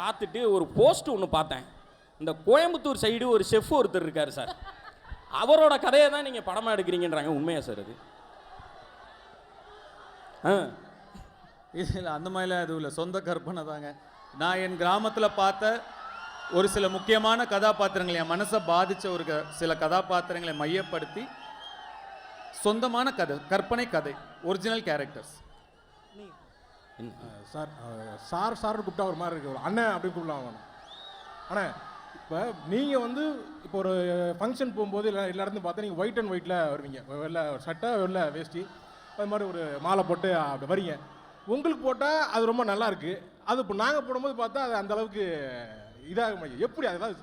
பார்த்துட்டு ஒரு போஸ்ட் ஒன்று பார்த்தேன். இந்த கோயம்புத்தூர் சைடு ஒரு செஃப் ஒருத்தர் இருக்கார் சார். அவரோட கதையை தான் நீங்கள் படமாக எடுக்கிறீங்கன்றாங்க. உண்மையா சார் அது? ஆ. இதில் அந்த மாதிரிலாம் எதுவும் இல்லை. சொந்த கற்பனை தாங்க. நான் என் கிராமத்தில் பார்த்த ஒரு சில முக்கியமான கதாபாத்திரங்களை என் மனசை பாதித்த ஒரு க- சில கதாபாத்திரங்களை மையப்படுத்தி சொந்தமான கதை கற்பனை கதை ஒரிஜினல் கேரக்டர்ஸ் சார் சார் சார்னு கூப்பிட்டா ஒரு மாதிரி இருக்கு. ஒரு அண்ணன் அப்படின்னு கூப்பிடலாம் வேணும். அண்ணே இப்போ நீங்கள் வந்து இப்போ ஒரு ஃபங்க்ஷன் போகும்போது இல்லை எல்லா இடத்துல பார்த்தா நீங்கள் ஒயிட் அண்ட் ஒயிட்டில் வருவீங்க. வெள்ளை ஒரு சட்டை வெள்ளை வேஷ்டி அது மாதிரி ஒரு மாலை போட்டு அப்படி வரீங்க. உங்களுக்கு போட்டால் அது ரொம்ப நல்லா இருக்கு. அது இப்போ நாங்கள் போடும்போது பார்த்தா அது அந்த அளவுக்கு இதாக மாட்டேங்குது. எப்படி அதெல்லாம்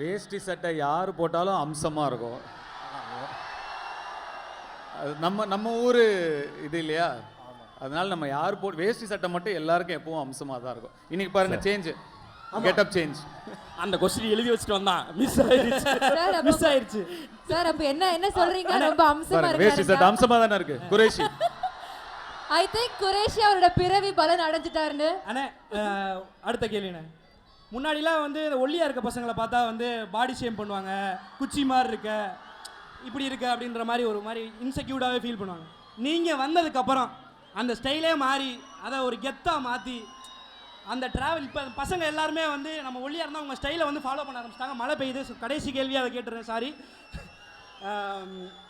வேஷ்டி சட்டை யார் போட்டாலும் அம்சமாக இருக்கும். அது நம்ம நம்ம ஊர் இது இல்லையா? அதனால நம்ம யார் போ வேஷ்டி சட்டை மட்டும் எல்லாருக்கும் எப்பவும் அம்சமாக தான் இருக்கும். இன்னைக்கு பாருங்க சேஞ்ச் கெட்டப் சேஞ்ச் அந்த கொஸ்டின் எழுதி வச்சுட்டு வந்தான். மிஸ் சார் அப்ப- மிஸ் ஆயிடுச்சு. சார் அப்ப என்ன என்ன சொல்றீங்க? ரொம்ப அம்சமா பாருங்க வேஷ்டி சட்டை இருக்காரு அம்சமாக தானே இருக்கு. குரேஷி. ஐ திங்க் குரேஷி அவரோட பிறவி பலன் அடைஞ்சிட்டாருன்னு. அண்ணே அஹ், அடுத்த கேள்விண்ணே முன்னாடிலாம் வந்து இந்த ஒல்லியாக இருக்க பசங்களை பார்த்தா வந்து பாடி ஷேம் பண்ணுவாங்க. குச்சி மாதிரி இருக்க இப்படி இருக்க அப்படின்ற மாதிரி ஒரு மாதிரி இன்செக்யூர்டாகவே ஃபீல் பண்ணுவாங்க. நீங்கள் வந்ததுக்கப்புறம் அந்த ஸ்டைலே மாறி அதை ஒரு கெத்தாக மாற்றி அந்த ட்ராவல் இப்போ பசங்க எல்லாருமே வந்து நம்ம ஒல்லியாக இருந்தால் உங்கள் ஸ்டைலை வந்து ஃபாலோ பண்ண ஆரம்பிச்சிட்டாங்க. மழை பெய்யுது கடைசி கேள்வியாக அதை கேட்டுறேன் சாரி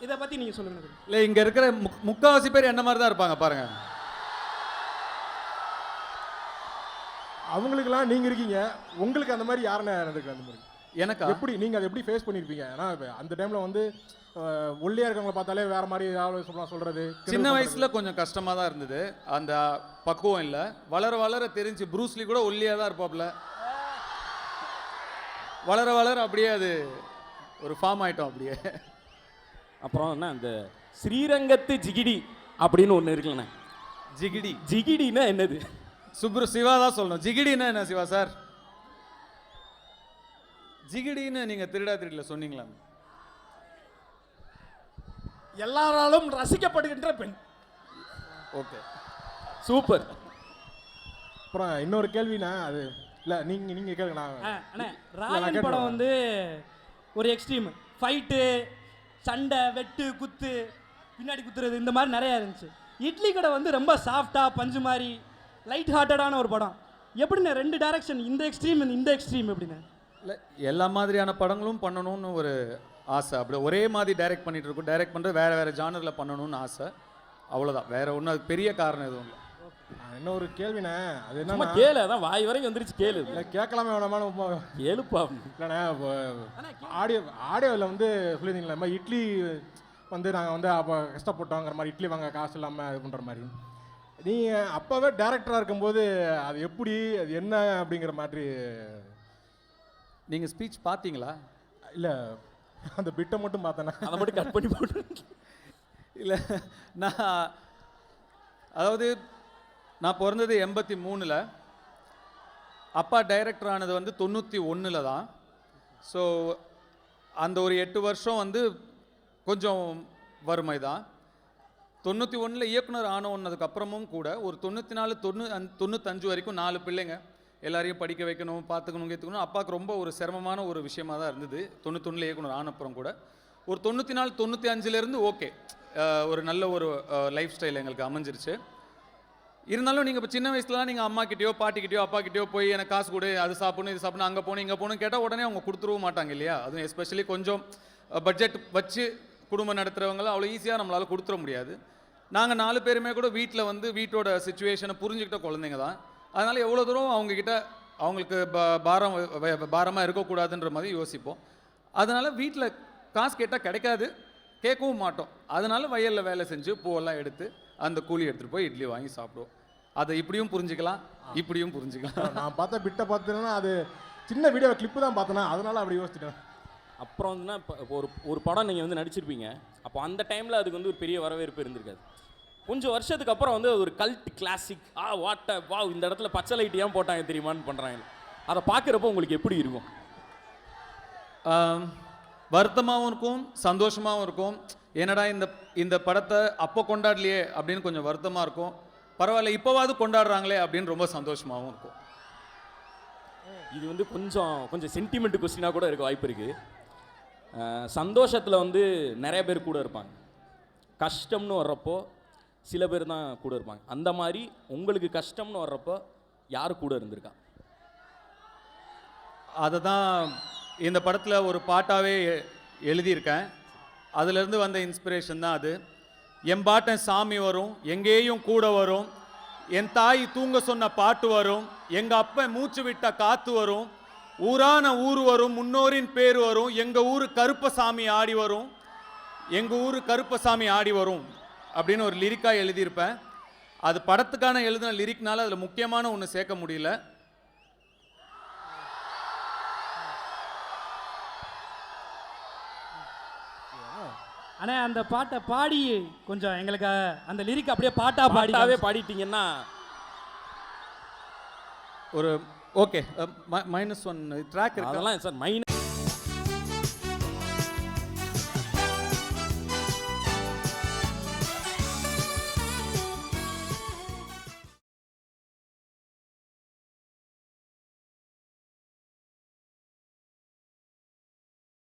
இதை பற்றி நீங்கள் சொல்லுங்கள் இல்லை இங்க இருக்கிற முக்- முக்காவாசி பேர் என்ன மாதிரி தான் இருப்பாங்க பாருங்க. அவங்களுக்கெல்லாம் நீங்கள் இருக்கீங்க. உங்களுக்கு அந்த மாதிரி யாருன்னு நடந்துருக்கு அந்த மாதிரி? எனக்கா? எப்படி நீங்கள் அதை எப்படி ஃபேஸ் பண்ணியிருப்பீங்க ஏன்னா இப்ப அந்த டைமில் வந்து ஒல்லியா இருக்கவங்கள பார்த்தாலே வேற மாதிரி ஏதாவது சொல்லலாம் சொல்கிறது சின்ன வயசுல கொஞ்சம் கஷ்டமா தான் இருந்தது. அந்த பக்குவம் இல்ல. வளர வளர தெரிஞ்சு ப்ரூஸ்லி கூட ஒல்லியா தான் இருப்பாப்ல. வளர வளர அப்படியே அது ஒரு ஃபார்ம் ஆயிட்டோம் அப்படியே. அப்புறம் என்ன அந்த ஸ்ரீரங்கத்து ஜிகிடி அப்படின்னு ஒன்று இருக்குல்லண்ணே. ஜிகிடி. ஜிகிடினா என்னது? சுப்ரு சிவா தான் சொல்லணும். ஜிகிடின்னா என்ன சிவா சார்? ஜிகிடின்னு நீங்க திருடா திருடில சொன்னீங்களா? எல்லாராலும் ரசிக்கப்படுகின்ற பெண். ஓகே. சூப்பர். அப்புறம் இன்னொரு கேள்வினா அது இல்லை நீங்கள் நீங்கள் கேளுங்க ஆ, நான் அண்ணே நான் ராயன். படம் வந்து ஒரு எக்ஸ்ட்ரீம் ஃபைட்டு சண்டை வெட்டு குத்து பின்னாடி குத்துறது இந்த மாதிரி நிறையா இருந்துச்சு. இட்லி கடை வந்து ரொம்ப சாஃப்டாக பஞ்சு மாதிரி லைட் ஹார்ட்டடான ஒரு படம். எப்படிண்ணே ரெண்டு டைரக்ஷன் இந்த எக்ஸ்ட்ரீம் இந்த எக்ஸ்ட்ரீம் எப்படிண்ணே? இல்லை எல்லா மாதிரியான படங்களும் பண்ணணும்னு ஒரு ஆசை. அப்படி ஒரே மாதிரி டைரக்ட் பண்ணிட்டு இருக்கோம். டைரக்ட் பண்ணுறது வேற வேற ஜானரில் பண்ணணும்னு ஆசை. அவ்வளோதான் வேற ஒன்றும் அது பெரிய காரணம் எதுவும் இல்லை. நான் இன்னொரு கேள்விண்ணே. அது என்னன்னா கேளு அதான் வாய் வரைக்கும் வந்துருச்சு கேளு. இல்லை கேட்கலாமே ரொம்ப கேளுப்பா. இல்லைண்ணே ஆடியோ ஆடியோவில் வந்து சொல்லியிருந்தீங்களா இந்த மாதிரி இட்லி வந்து நாங்கள் வந்து அப்போ கஷ்டப்பட்டோங்கிற மாதிரி இட்லி வாங்க காசு இல்லாமல் இது பண்ணுற மாதிரி. நீங்கள் அப்போவே டேரக்டராக இருக்கும்போது அது எப்படி அது என்ன அப்படிங்கிற மாதிரி நீங்கள் ஸ்பீச் பார்த்தீங்களா? இல்லை அந்த பிட்டை மட்டும் பார்த்தேண்ணே அதை மட்டும் கட் பண்ணி போட்டு. இல்லை நான் அதாவது நான் பிறந்தது எண்பத்தி மூணில். அப்பா டைரக்டர் ஆனது வந்து தொண்ணூற்றி ஒன்றில் தான். ஸோ அந்த ஒரு எட்டு வருஷம் வந்து கொஞ்சம் வறுமை தான். தொண்ணூற்றி ஒன்றில் இயக்குனர் ஆன ஒன்னதுக்கு அப்புறமும் கூட ஒரு தொண்ணூற்றி நாலு தொண்ணூ தொண்ணூத்தஞ்சு வரைக்கும் நாலு பிள்ளைங்க. எல்லாரையும் படிக்க வைக்கணும் பார்த்துக்கணும் கேத்துக்கணும். அப்பாவுக்கு ரொம்ப ஒரு சிரமமான ஒரு விஷயமா தான் இருந்தது. தொண்ணூத்தொன்னில் இயக்குனர் ஆனப்புறம் கூட. ஒரு தொண்ணூற்றி நாலு தொண்ணூற்றி அஞ்சுலேருந்து ஓகே ஒரு நல்ல ஒரு லைஃப் ஸ்டைல் எங்களுக்கு அமைஞ்சிருச்சு. இருந்தாலும் நீங்கள் இப்போ சின்ன வயசுலலாம் நீங்கள் அம்மா கிட்டயோ பாட்டி அப்பா கிட்டயோ போய் எனக்கு காசு கொடு அது சாப்பிடணும் இது சாப்பிடணும் அங்கே போகணும் இங்கே போகணும் கேட்டால் உடனே அவங்க கொடுத்துருவும் மாட்டாங்க இல்லையா? அதுவும் எஸ்பெஷலி கொஞ்சம் பட்ஜெட் வச்சு குடும்பம் நடத்துகிறவங்களாம் அவ்வளோ ஈஸியாக நம்மளால் கொடுத்துட முடியாது. நாங்கள் நாலு பேருமே கூட வீட்டில் வந்து வீட்டோட சுச்சுவேஷனை புரிஞ்சுக்கிட்ட குழந்தைங்க தான். அதனால் எவ்வளோ தூரம் அவங்கக்கிட்ட அவங்களுக்கு ப- பாரம் பாரமாக இருக்கக்கூடாதுன்ற மாதிரி யோசிப்போம். அதனால் வீட்டில் காசு கேட்டால் கிடைக்காது கேட்கவும் மாட்டோம். அதனால வயலில் வேலை செஞ்சு பூவெல்லாம் எடுத்து அந்த கூலி எடுத்துகிட்டு போய் இட்லி வாங்கி சாப்பிடுவோம். அதை இப்படியும் புரிஞ்சுக்கலாம் இப்படியும் புரிஞ்சுக்கலாம். நான் பார்த்த பிட்டை பார்த்தேன்னா அது சின்ன வீடியோ கிளிப்பு தான் பார்த்தேன்னா அதனால அப்படி யோசிச்சிட்டேன். அப்புறம் வந்துன்னா இப்போ இப்போ ஒரு ஒரு படம் நீங்கள் வந்து நடிச்சிருப்பீங்க. அப்போ அந்த டைமில் அதுக்கு வந்து ஒரு பெரிய வரவேற்பு இருந்திருக்காது. கொஞ்சம் வருஷத்துக்கு அப்புறம் வந்து ஒரு கல்ட் கிளாசிக் ஆ வாட்ட வா இந்த இடத்துல பச்சை லைட் ஏன் போட்டாங்க தெரியுமான்னு பண்ணுறாங்க அதை பார்க்குறப்போ உங்களுக்கு எப்படி இருக்கும்? வருத்தமாகவும் இருக்கும் சந்தோஷமாகவும் இருக்கும். என்னடா இந்த இந்த படத்தை அப்போ கொண்டாடலையே அப்படின்னு கொஞ்சம் வருத்தமாக இருக்கும். பரவாயில்ல இப்போவாவது கொண்டாடுறாங்களே அப்படின்னு ரொம்ப சந்தோஷமாகவும் இருக்கும். இது வந்து கொஞ்சம் கொஞ்சம் சென்டிமெண்ட் கொஸ்டினாக கூட இருக்க வாய்ப்பு இருக்குது சந்தோஷத்தில் வந்து நிறைய பேர் கூட இருப்பாங்க. கஷ்டம்னு வர்றப்போ சில பேர் தான் கூட இருப்பாங்க. அந்த மாதிரி உங்களுக்கு கஷ்டம்னு வர்றப்போ யார் கூட இருந்திருக்கா? அதை தான் இந்த படத்தில் ஒரு பாட்டாகவே எழுதியிருக்கேன். அதுலேருந்து வந்த இன்ஸ்பிரேஷன் தான் அது. என் பாட்டன் சாமி வரும் எங்கேயும் கூட வரும். என் தாய் தூங்க சொன்ன பாட்டு வரும். எங்கள் அப்பன் மூச்சு விட்ட காற்று வரும். ஊரான ஊர் வரும் முன்னோரின் பேர் வரும். எங்கள் ஊர் கருப்பசாமி ஆடி வரும். எங்கள் ஊர் கருப்பசாமி ஆடி வரும். அப்படின்னு ஒரு லிரிக்காக எழுதியிருப்பேன். அது படத்துக்கான எழுதின லிரிக்னால அதில் முக்கியமான ஒன்று சேர்க்க முடியல. அண்ணா அந்த பாட்டை பாடி கொஞ்சம் எங்களுக்கு அந்த லிரிக் அப்படியே பாட்டா பாடி. பாட்டாவே பாடிட்டீங்கன்னா. ஒரு ஓகே மைனஸ் ஒன் ட்ராக் இருக்கு? அதெல்லாம் சார் மைனஸ்